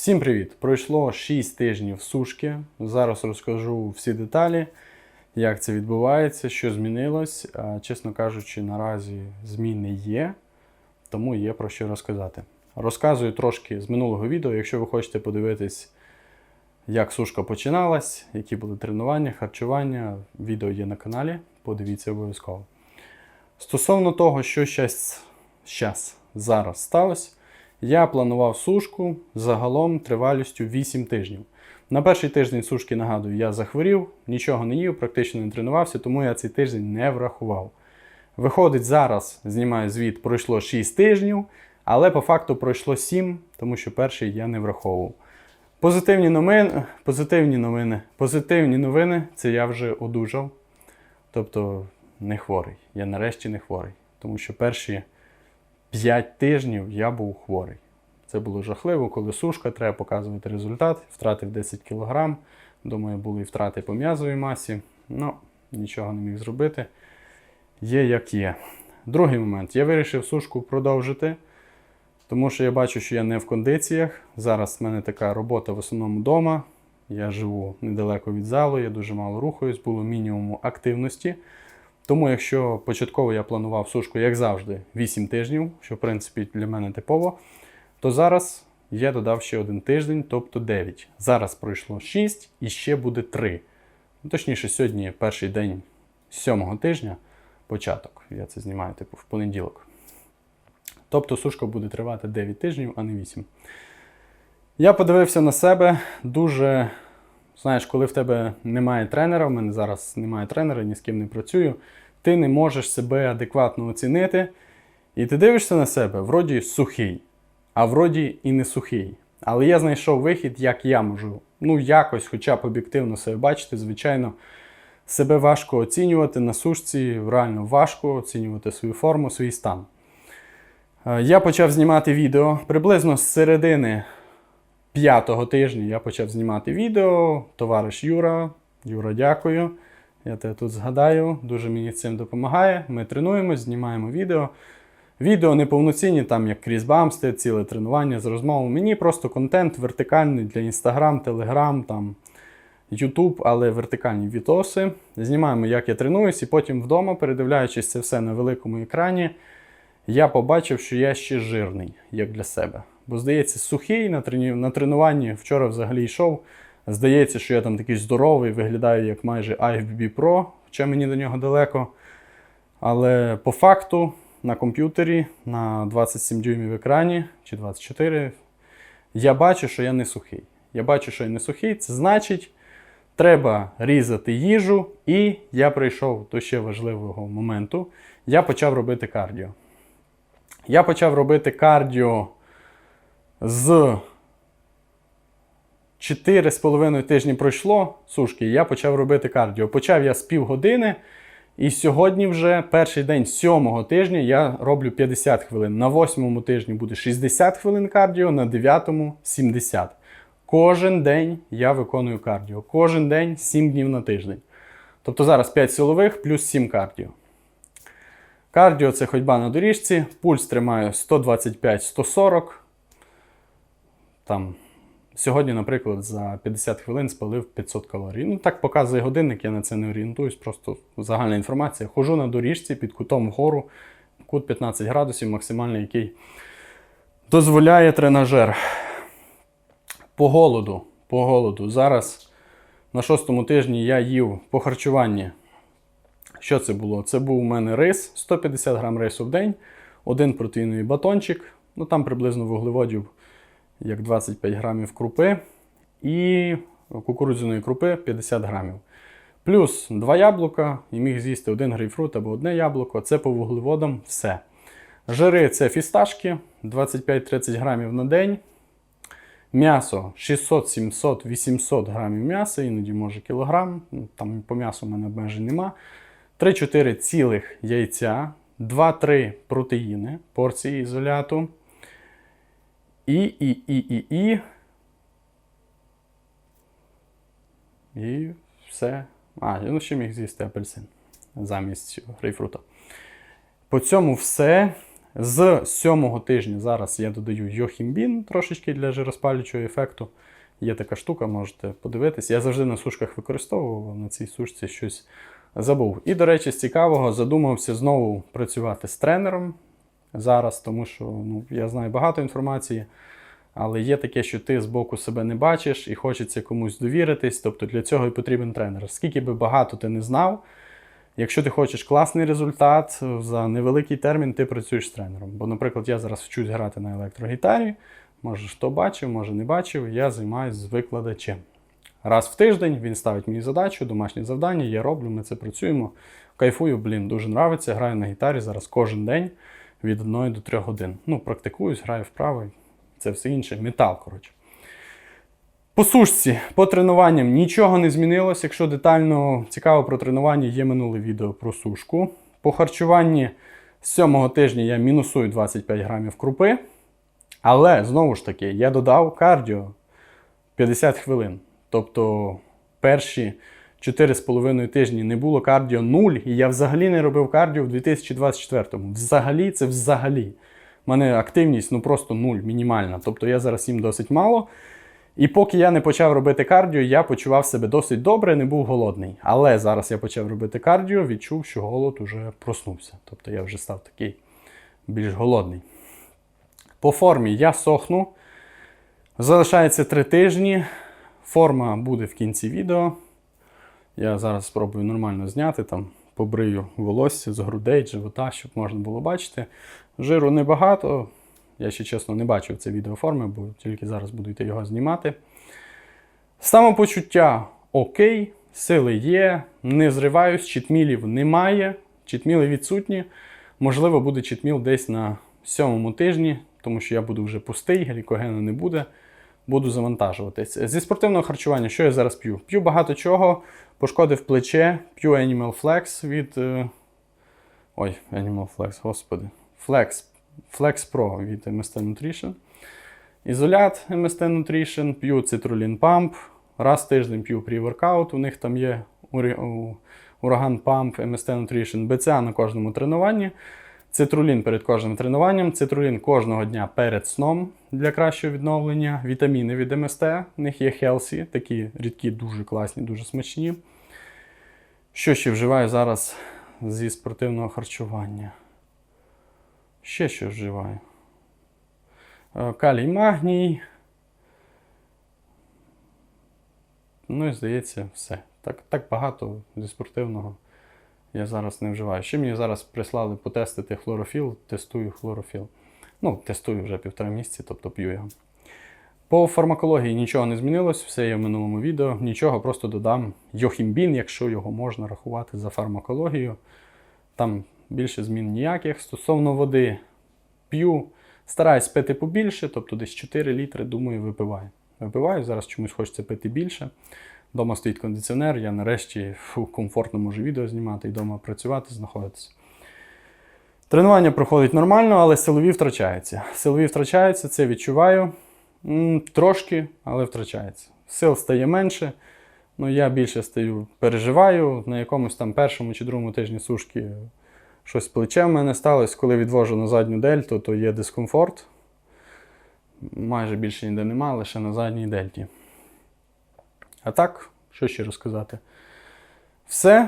Всім привіт! Пройшло 6 тижнів сушки. Зараз розкажу всі деталі, як це відбувається, що змінилось. Чесно кажучи, наразі зміни є, тому є про що розказати. Розказую трошки з минулого відео, якщо ви хочете подивитись, як сушка починалась, які були тренування, харчування. Відео є на каналі, подивіться обов'язково. Стосовно того, що щас, зараз сталося, я планував сушку загалом тривалістю 8 тижнів. На перший тиждень сушки, нагадую, я захворів, нічого не їв, практично не тренувався, тому я цей тиждень не врахував. Виходить, зараз знімаю звіт, пройшло 6 тижнів, але по факту пройшло 7, тому що перший я не враховував. Позитивні новини, позитивні новини, позитивні новини це я вже одужав. Тобто не хворий. Я нарешті не хворий. Тому що перші 5 тижнів я був хворий. Це було жахливо, коли сушка, треба показувати результат. Втратив 10 кг. Думаю, були і втрати по м'язовій масі. Ну, нічого не міг зробити. Є як є. Другий момент. Я вирішив сушку продовжити, тому що я бачу, що я не в кондиціях. Зараз в мене така робота в основному вдома. Я живу недалеко від залу, я дуже мало рухаюсь, було мінімум активності. Тому, якщо початково я планував сушку, як завжди, 8 тижнів, що в принципі для мене типово, то зараз я додав ще один тиждень, тобто 9. Зараз пройшло 6 і ще буде 3. Ну, Точніше, сьогодні перший день 7 тижня, початок. Я це знімаю типу в понеділок. Тобто сушка буде тривати 9 тижнів, а не 8. Я подивився на себе дуже. Знаєш, коли в тебе немає тренера, в мене зараз немає тренера, ні з ким не працюю, ти не можеш себе адекватно оцінити. І ти дивишся на себе, вроді сухий, а вроді і не сухий. Але я знайшов вихід, як я можу. Ну, якось, хоча б об'єктивно себе бачити, звичайно, себе важко оцінювати на сушці, реально важко оцінювати свою форму, свій стан. Е, Я почав знімати відео приблизно з середини п'ятого тижня я почав знімати відео. Товариш Юра. Юра, дякую. Я тебе тут згадаю, дуже мені цим допомагає. Ми тренуємось, знімаємо відео. Відео не повноцінні, там як крізь бамсти, ціле тренування з розмовами. Мені просто контент вертикальний для Instagram, Telegram, там, YouTube, але вертикальні відоси. Знімаємо, як я тренуюсь, і потім вдома, передивляючись це все на великому екрані, я побачив, що я ще жирний, як для себе. Бо, здається, сухий на, на тренуванні вчора взагалі йшов. Здається, що я там такий здоровий, виглядаю як майже IFBB Pro, хоча мені до нього далеко. Але по факту на комп'ютері на 27 дюймів екрані чи 24, я бачу, що я не сухий. Я бачу, що я не сухий. Це значить, треба різати їжу, і я прийшов до ще важливого моменту. Я почав робити кардіо. Я почав робити кардіо з 4,5 тижні пройшло сушки, я почав робити кардіо. Почав я з півгодини, і сьогодні вже перший день сьомого тижня я роблю 50 хвилин. На восьмому тижні буде 60 хвилин кардіо, на дев'ятому 70. Кожен день я виконую кардіо. Кожен день 7 днів на тиждень. Тобто зараз 5 силових плюс 7 кардіо. Кардіо це ходьба на доріжці, пульс тримаю 125-140. Там, Сьогодні, наприклад, за 50 хвилин спалив 500 калорій. Ну, так показує годинник, я на це не орієнтуюсь, просто загальна інформація. Хожу на доріжці під кутом вгору, кут 15 градусів, максимальний, який дозволяє тренажер. По голоду. По голоду. Зараз на шостому тижні я їв по харчуванні. Що це було? Це був у мене рис, 150 грам рису в день, один протеїновий батончик, ну там приблизно вуглеводів як 25 грамів крупи і кукурудзяної крупи 50 грамів. Плюс 2 яблука і міг з'їсти один грейпфрут або одне яблуко. Це по вуглеводам все. Жири це фісташки 25-30 грамів на день. М'ясо 600, 700, 800 грамів м'яса, іноді може кілограм. Ну, Там по м'ясу в мене обмежень нема. 3-4 цілих яйця, 2-3 протеїни, порції ізоляту. І, і, і, і, і. І все. А, ну ще міг з'їсти апельсин замість грейпфрута. По цьому все. З сьомого тижня зараз я додаю йохімбін трошечки для жироспалюючого ефекту. Є така штука, можете подивитись. Я завжди на сушках використовував, на цій сушці щось забув. І, до речі, з цікавого задумався знову працювати з тренером зараз, тому що ну, я знаю багато інформації, але є таке, що ти з боку себе не бачиш і хочеться комусь довіритись. Тобто для цього і потрібен тренер. Скільки би багато ти не знав, якщо ти хочеш класний результат, за невеликий термін ти працюєш з тренером. Бо, наприклад, я зараз вчусь грати на електрогітарі. Може, хто бачив, може не бачив, я займаюся з викладачем. Раз в тиждень він ставить мені задачу, домашнє завдання, я роблю, ми це працюємо. Кайфую, блін, дуже нравиться. Граю на гітарі зараз кожен день від 1 до 3 годин. Ну, практикуюсь, граю вправо, це все інше. Метал, коротше. По сушці, по тренуванням нічого не змінилось. Якщо детально цікаво про тренування, є минуле відео про сушку. По харчуванні з 7 тижня я мінусую 25 грамів крупи. Але знову ж таки, я додав кардіо 50 хвилин. Тобто перші 4,5 тижні не було кардіо 0, і я взагалі не робив кардіо в 2024-му. Взагалі, це взагалі. У мене активність ну просто 0, мінімальна. Тобто я зараз їм досить мало. І поки я не почав робити кардіо, я почував себе досить добре, не був голодний. Але зараз я почав робити кардіо, відчув, що голод уже проснувся. Тобто я вже став такий більш голодний. По формі я сохну. Залишається 3 тижні. Форма буде в кінці відео. Я зараз спробую нормально зняти, там побрию волосся з грудей, живота, щоб можна було бачити. Жиру небагато. Я ще чесно не бачив це відео форми, бо тільки зараз буду його знімати. Самопочуття окей, сили є, не зриваюсь, читмілів немає, читміли відсутні. Можливо, буде читміл десь на сьомому тижні, тому що я буду вже пустий, глікогену не буде. Буду завантажуватись. Зі спортивного харчування, що я зараз п'ю? П'ю багато чого, пошкодив плече, п'ю Animal Flex від. е, Ой, Animal Flex, господи. Flex, Flex Pro від MST Nutrition. Ізолят MST Nutrition, п'ю Citrulline Pump. Раз в тиждень п'ю pre-workout, у них там є ураган Pump, MST Nutrition, BCA на кожному тренуванні. Цитрулін перед кожним тренуванням, цитрулін кожного дня перед сном для кращого відновлення. Вітаміни від МСТ, в них є Healthy, такі рідкі, дуже класні, дуже смачні. Що ще вживаю зараз зі спортивного харчування? Ще що вживаю? Е, Калій магній. Ну і здається, все. Так, так багато зі спортивного я зараз не вживаю. Ще мені зараз прислали потестити хлорофіл, тестую хлорофіл. Ну, тестую вже півтора місяці, тобто п'ю його. По фармакології нічого не змінилось, все є в минулому відео. Нічого, просто додам йохімбін, якщо його можна рахувати за фармакологію. Там більше змін ніяких. Стосовно води п'ю, стараюсь пити побільше, тобто десь 4 літри, думаю, випиваю. Випиваю, зараз чомусь хочеться пити більше. Дома стоїть кондиціонер, я нарешті фу, комфортно можу відео знімати і вдома працювати, знаходитися. Тренування проходить нормально, але силові втрачаються. Силові втрачаються, це відчуваю. Трошки, але втрачається. Сил стає менше. Ну, я більше стаю, переживаю. На якомусь там першому чи другому тижні сушки щось плече в мене сталося. Коли відвожу на задню дельту, то є дискомфорт. Майже більше ніде нема, лише на задній дельті. А так, що ще розказати? Все,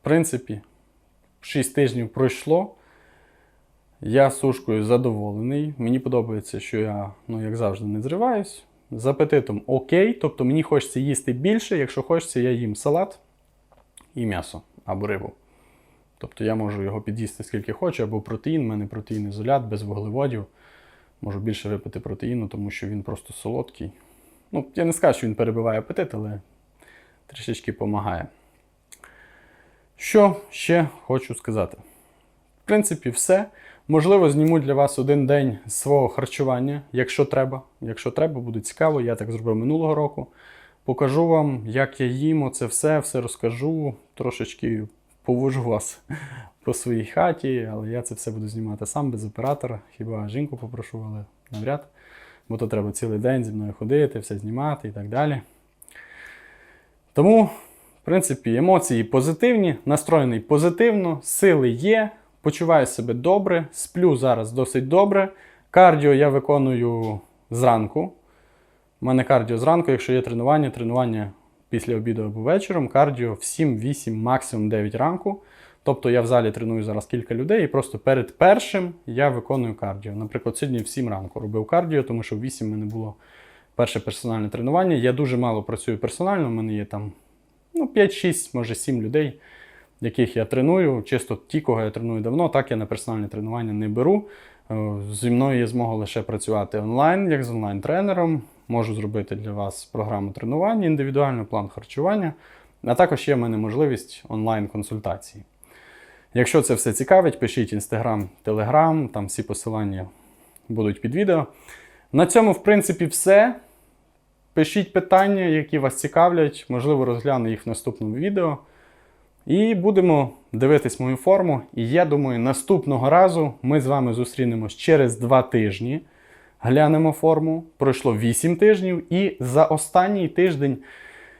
в принципі, 6 тижнів пройшло. Я сушкою задоволений. Мені подобається, що я, ну, як завжди, не зриваюсь. З апетитом окей. Тобто мені хочеться їсти більше. Якщо хочеться, я їм салат і м'ясо або рибу. Тобто я можу його під'їсти скільки хочу, або протеїн, у мене протеїн ізолят без вуглеводів. Можу більше випити протеїну, тому що він просто солодкий. Ну, я не скажу, що він перебиває апетит, але трішечки допомагає. Що ще хочу сказати? В принципі, все. Можливо, зніму для вас один день свого харчування, якщо треба. Якщо треба, буде цікаво. Я так зробив минулого року. Покажу вам, як я їм оце все, все розкажу. Трошечки повожу вас по своїй хаті, але я це все буду знімати сам без оператора. Хіба жінку попрошу, але навряд. Бо то треба цілий день зі мною ходити, все знімати і так далі. Тому, в принципі, емоції позитивні, настроєний позитивно, сили є, почуваю себе добре, сплю зараз досить добре. Кардіо я виконую зранку. У мене кардіо зранку, якщо є тренування, тренування після обіду або вечором, кардіо в 7, 8, максимум 9 ранку. Тобто я в залі треную зараз кілька людей, і просто перед першим я виконую кардіо. Наприклад, сьогодні в 7 ранку робив кардіо, тому що в 8 в мене було перше персональне тренування. Я дуже мало працюю персонально, у мене є там ну, 5-6, може 7 людей, яких я треную. Чисто ті, кого я треную давно, так я на персональне тренування не беру. Е, Зі мною є змога лише працювати онлайн, як з онлайн-тренером. Можу зробити для вас програму тренування, індивідуальний план харчування, а також є в мене можливість онлайн-консультації. Якщо це все цікавить, пишіть Instagram, Telegram, там всі посилання будуть під відео. На цьому, в принципі, все. Пишіть питання, які вас цікавлять, можливо, розгляну їх в наступному відео. І будемо дивитись мою форму. І я думаю, наступного разу ми з вами зустрінемось через 2 тижні. Глянемо форму. Пройшло 8 тижнів, і за останній тиждень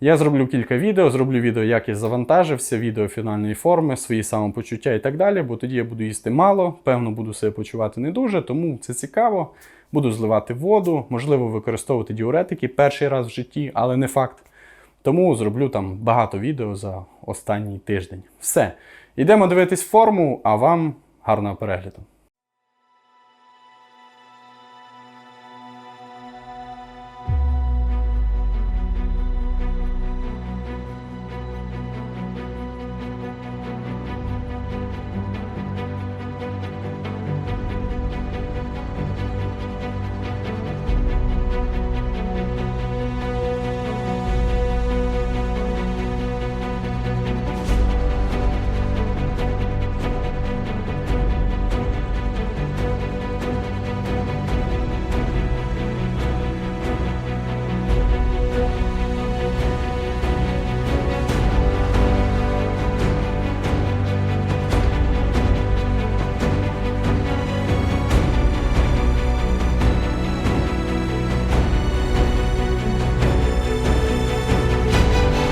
я зроблю кілька відео, зроблю відео, як я завантажився, відео фінальної форми, свої самопочуття і так далі, бо тоді я буду їсти мало, певно, буду себе почувати не дуже, тому це цікаво. Буду зливати воду, можливо, використовувати діуретики перший раз в житті, але не факт. Тому зроблю там багато відео за останній тиждень. Все. Йдемо дивитись форму, а вам гарного перегляду.